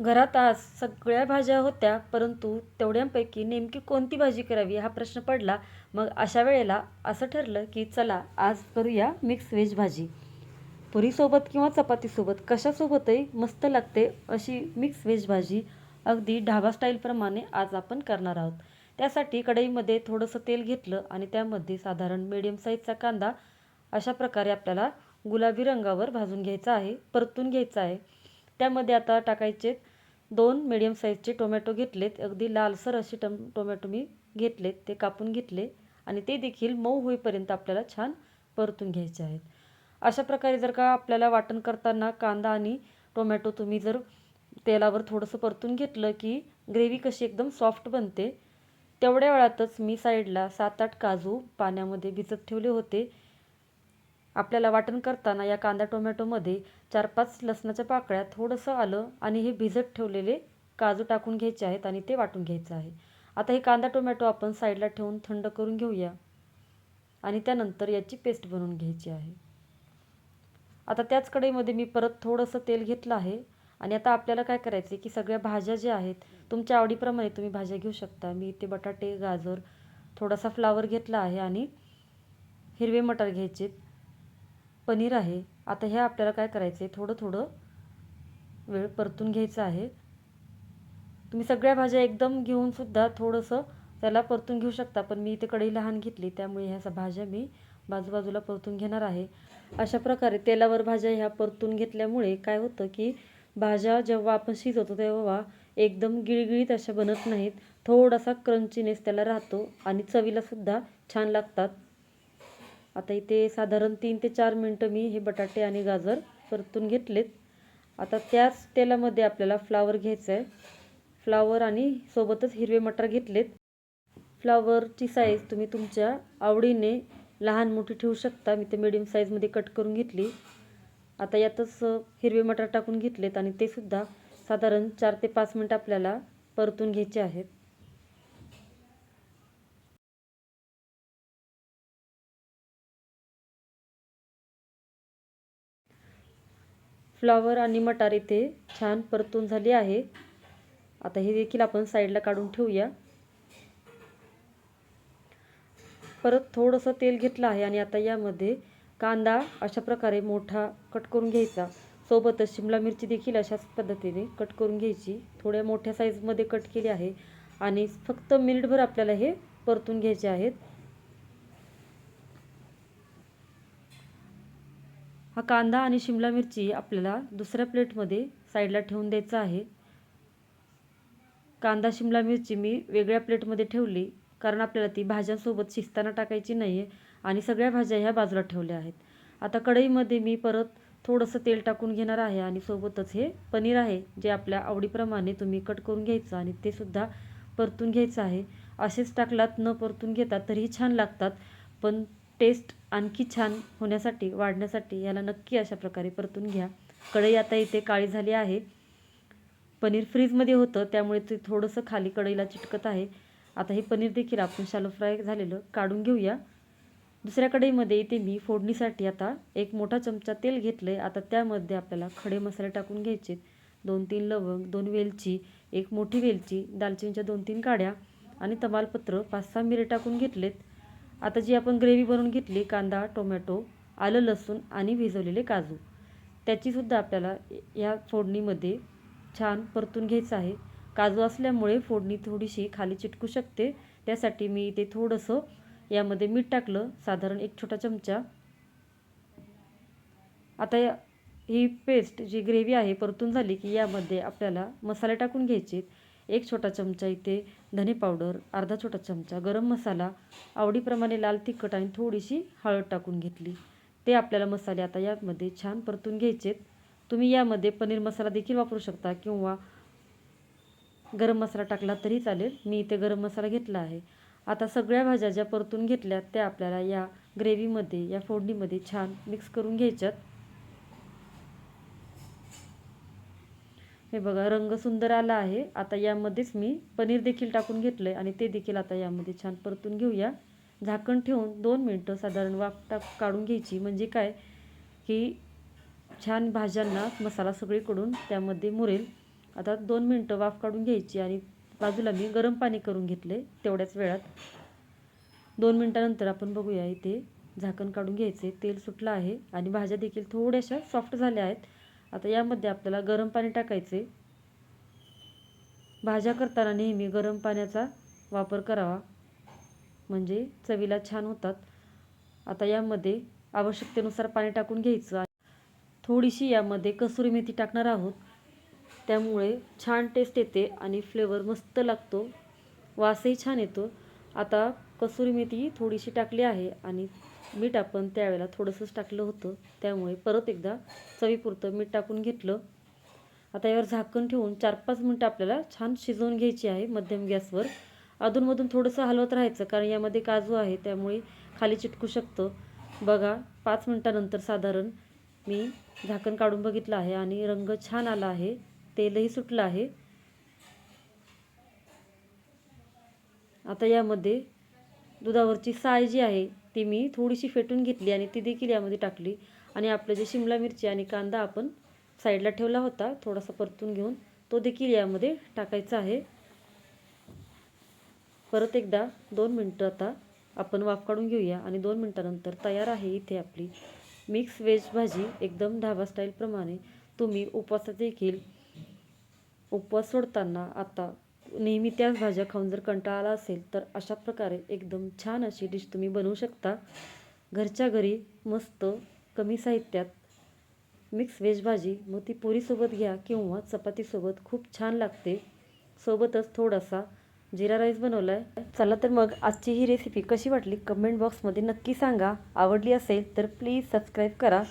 घरात आज सगळ्या भाज्या होत्या परंतु तेवढ्यांपैकी नेमकी कोणती भाजी करावी हा प्रश्न पडला. मग अशा वेळेला असं ठरलं की चला आज करूया मिक्स व्हेज भाजी. पुरीसोबत किंवा चपातीसोबत कशासोबतही मस्त लागते अशी मिक्स व्हेज भाजी अगदी ढाबा स्टाईलप्रमाणे आज आपण करणार आहोत. त्यासाठी कढईमध्ये थोडंसं तेल घेतलं आणि त्यामध्ये साधारण मीडियम साईजचा कांदा अशा प्रकारे आपल्याला गुलाबी रंगावर भाजून घ्यायचा आहे परतून घ्यायचा आहे. त्यामध्ये आता टाकायचे दोन मिडियम साईजचे टोमॅटो घेतलेत. अगदी लालसर असे टम टोमॅटो मी घेतलेत. ते कापून घेतले आणि ते देखील मऊ होईपर्यंत आपल्याला छान परतून घ्यायचे आहेत. अशा प्रकारे जर का आपल्याला वाटण करताना कांदा आणि टोमॅटो तुम्ही जर तेलावर थोडंसं परतून घेतलं की ग्रेव्ही कशी एकदम सॉफ्ट बनते तेवढ्या वेळातच मी साईडला सात आठ काजू पाण्यामध्ये भिजत ठेवले होते. आपल्याला वाटण करताना या कांदा टोमॅटोमध्ये चार पाच लसणाच्या पाकळ्या थोडंसं आलं आणि हे भिजत ठेवलेले काजू टाकून घ्यायचे आहेत आणि ते वाटून घ्यायचं आहे. आता हे कांदा टोमॅटो आपण साईडला ठेवून थंड करून घेऊया आणि त्यानंतर याची पेस्ट बनवून घ्यायची आहे. आता त्याच कढईमध्ये मी परत थोडंसं तेल घेतलं आहे आणि आता आपल्याला काय करायचं की सगळ्या भाज्या ज्या आहेत तुमच्या आवडीप्रमाणे तुम्ही भाज्या घेऊ शकता. मी इथे बटाटे गाजर थोडासा फ्लावर घेतला आहे आणि हिरवे मटार घ्यायचे पनीर आहे. आता हे आपल्याला काय करायचं आहे थोडं थोडं वेळ परतून घ्यायचं आहे. तुम्ही सगळ्या भाज्या एकदम घेऊनसुद्धा थोडंसं त्याला परतून घेऊ शकता पण मी इथे कढई लहान घेतली त्यामुळे ह्या भाज्या मी बाजूबाजूला परतून घेणार आहे. अशा प्रकारे तेलावर भाज्या ह्या परतून घेतल्यामुळे काय होतं की भाज्या जेव्हा आपण शिजवतो तेव्हा एकदम गिळगिळीत अशा बनत नाहीत. थोडासा क्रंचीनेस त्याला राहतो आणि चवीलासुद्धा छान लागतात. आता इथे साधारण तीन ते चार मिनटं मी हे बटाटे आणि गाजर परतून घेतलेत. आता त्याच तेलामध्ये आपल्याला फ्लावर घ्यायचं आहे फ्लावर आणि सोबतच हिरवे मटार घेतलेत. फ्लावरची साईज तुम्ही तुमच्या आवडीने लहान मोठी ठेवू शकता. मी ते मिडियम साईजमध्ये कट करून घेतली. आता यातच हिरवे मटार टाकून घेतलेत आणि ते सुद्धा साधारण चार ते पाच मिनटं आपल्याला परतून घ्यायचे आहेत. फ्लॉवर आणि मटार इथे छान परतून झाली आहे. आता हे देखील आपण साईडला काढून ठेवूया. परत थोडंसं तेल घेतलं आहे आणि आता यामध्ये कांदा अशा प्रकारे मोठा कट करून घ्यायचा. सोबतच शिमला मिरची देखील अशाच पद्धतीने कट करून घ्यायची. थोड्या मोठ्या साईजमध्ये कट केली आहे आणि फक्त मिनिटभर आपल्याला हे परतून घ्यायचे आहेत. हा कांदा आणि शिमला मिरची आपल्याला दुसऱ्या प्लेटमध्ये साईडला ठेवून द्यायचा आहे. कांदा शिमला मिरची मी वेगळ्या प्लेटमध्ये ठेवली कारण आपल्याला ती भाज्यांसोबत शिजताना टाकायची नाही आहे आणि सगळ्या भाज्या ह्या बाजूला ठेवल्या आहेत. आता कढईमध्ये मी परत थोडंसं तेल टाकून घेणार आहे आणि सोबतच हे पनीर आहे जे आपल्या आवडीप्रमाणे तुम्ही कट करून घ्यायचं आणि ते सुद्धा परतून घ्यायचं आहे. असेच टाकलात न परतून घेतात तरीही छान लागतात पण टेस्ट आणखी छान होण्यासाठी वाढण्यासाठी याला नक्की अशा प्रकारे परतून घ्या. कढई आता इथे काळी झाली आहे. पनीर फ्रीजमध्ये होतं त्यामुळे ते थोडंसं खाली कढईला चिटकत आहे. आता हे पनीर देखील आपण शालो फ्राय झालेलं काढून घेऊया. दुसऱ्या कढईमध्ये इथे मी फोडणीसाठी आता एक मोठा चमचा तेल घेतलं आहे आता त्यामध्ये आपल्याला खडे मसाले टाकून घ्यायचे. दोन तीन लवंग दोन वेलची एक मोठी वेलची दालचिनीच्या दोन तीन काड्या आणि तमालपत्र पाच सहा मिरे टाकून घेतलेत. आता जी आपण ग्रेव्ही बनवून घेतली कांदा टोमॅटो आलं लसूण आणि भिजवलेले काजू त्याचीसुद्धा आपल्याला या फोडणीमध्ये छान परतून घ्यायचं आहे. काजू असल्यामुळे फोडणी थोडीशी खाली चिटकू शकते. त्यासाठी मी इथे थोडंसं यामध्ये मीठ टाकलं साधारण एक छोटा चमचा. आता या ही पेस्ट जी ग्रेव्ही आहे परतून झाली की यामध्ये आपल्याला मसाले टाकून घ्यायचे. एक छोटा चमचा इथे धने पावडर अर्धा छोटा चमचा गरम मसाला आवडीप्रमाणे लाल तिखट आणि थोडीशी हळद टाकून घेतली. ते आपल्याला मसाले आता यामध्ये छान परतून घ्यायचेत. तुम्ही यामध्ये पनीर मसाला देखील वापरू शकता किंवा गरम मसाला टाकला तरी चालेल. मी इथे गरम मसाला घेतला आहे. आता सगळ्या भाज्या ज्या परतून घेतल्यात त्या आपल्याला या ग्रेव्हीमध्ये या फोडणीमध्ये छान मिक्स करून घ्यायच्यात. हे बघा रंग सुंदर आला आहे. आता यामध्येच मी पनीर देखील टाकून घेतलं आहे आणि ते देखील आता यामध्ये छान परतून घेऊया. झाकण ठेवून दोन मिनटं साधारण वाफ टाक काढून घ्यायची. म्हणजे काय? की छान भाज्यांना मसाला सगळीकडून त्यामध्ये मुरेल. आता दोन मिनटं वाफ काढून घ्यायची आणि बाजूला मी गरम पाणी करून घेतले तेवढ्याच वेळात. दोन मिनटानंतर आपण बघूया इथे झाकण काढून घ्यायचे तेल सुटलं आहे आणि भाज्या देखील थोड्याशा सॉफ्ट झाल्या आहेत. आता यामध्ये आपल्याला गरम पाणी टाकायचे. भाज्या करताना नेहमी गरम पाण्याचा वापर करावा. म्हणजे चवीला छान होतात. आता यामध्ये आवश्यकतेनुसार पाणी टाकून घ्यायचं थोडीशी यामध्ये कसुरी मेथी टाकणार आहोत. त्यामुळे छान टेस्ट येते आणि फ्लेवर मस्त लागतो. वासही छान येतो. आता कसुरी मेथी थोडीशी टाकली आहे आणि मीठ आपण त्यावेळेला थोडंसंच टाकलं होतं. त्यामुळे परत एकदा चवीपुरतं मीठ टाकून घेतलं. आता यावर झाकण ठेवून चार पाच मिनटं आपल्याला छान शिजवून घ्यायची आहे मध्यम गॅसवर. अधूनमधून थोडंसं हलवत राहायचं कारण यामध्ये काजू आहे त्यामुळे खाली चिटकू शकतं. बघा पाच मिनटानंतर साधारण मी झाकण काढून बघितलं आहे आणि रंग छान आला आहे. तेलही सुटलं आहे. आता यामध्ये दुधावरची साय जी आहे ती मी थोडीशी फेटून घेतली आणि ती देखील यामध्ये टाकली. आणि आपलं जे शिमला मिरची आणि कांदा आपण साईडला ठेवला होता थोडासा परतून घेऊन तो देखील यामध्ये टाकायचा आहे. परत एकदा दोन मिनटं आता आपण वाफ काढून घेऊया आणि दोन मिनटानंतर तयार आहे इथे आपली मिक्स व्हेज भाजी एकदम ढाबा स्टाईलप्रमाणे तुम्ही उपवासात देखील उपवास सोडताना आता नेहमी त्याच भाज्या खाऊन जर कंटाळा आला असेल तर अशा प्रकारे एकदम छान अशी डिश तुम्ही बनवू शकता. घरच्या घरी मस्त कमी साहित्यात मिक्स व्हेज भाजी मग ती पुरीसोबत घ्या किंवा चपातीसोबत. खूप छान लागते. सोबतच थोडासा जिरा राईस बनवला आहे चला तर मग आजची ही रेसिपी कशी वाटली? कमेंट बॉक्समध्ये नक्की सांगा. आवडली असेल तर प्लीज सबस्क्राईब करा.